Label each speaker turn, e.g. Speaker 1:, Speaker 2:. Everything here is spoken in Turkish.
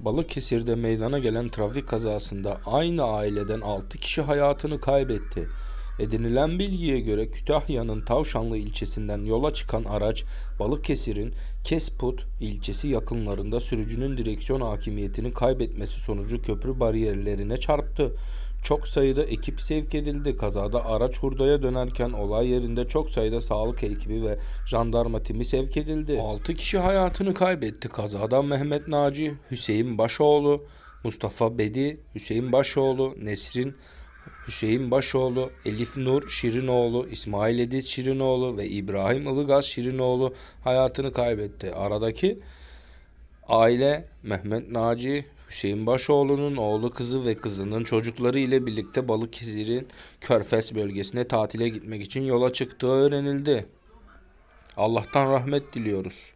Speaker 1: Balıkesir'de meydana gelen trafik kazasında aynı aileden 6 kişi hayatını kaybetti. Edinilen bilgiye göre Kütahya'nın Tavşanlı ilçesinden yola çıkan araç Balıkesir'in Kesput ilçesi yakınlarında sürücünün direksiyon hakimiyetini kaybetmesi sonucu köprü bariyerlerine çarptı. Çok sayıda ekip sevk edildi. Kazada araç hurdaya dönerken olay yerinde çok sayıda sağlık ekibi ve jandarma timi sevk edildi. 6 kişi hayatını kaybetti. Kazada Mehmet Naci, Hüseyin Başoğlu, Mustafa Bedi, Hüseyin Başoğlu, Nesrin Hüseyin Başoğlu, Elif Nur Şirinoğlu, İsmail Ediz Şirinoğlu ve İbrahim Ilgaz Şirinoğlu hayatını kaybetti. Aradaki aile Mehmet Naci, Hüseyin Başoğlu'nun oğlu kızı ve kızının çocukları ile birlikte Balıkesir'in Körfez bölgesine tatile gitmek için yola çıktığı öğrenildi. Allah'tan rahmet diliyoruz.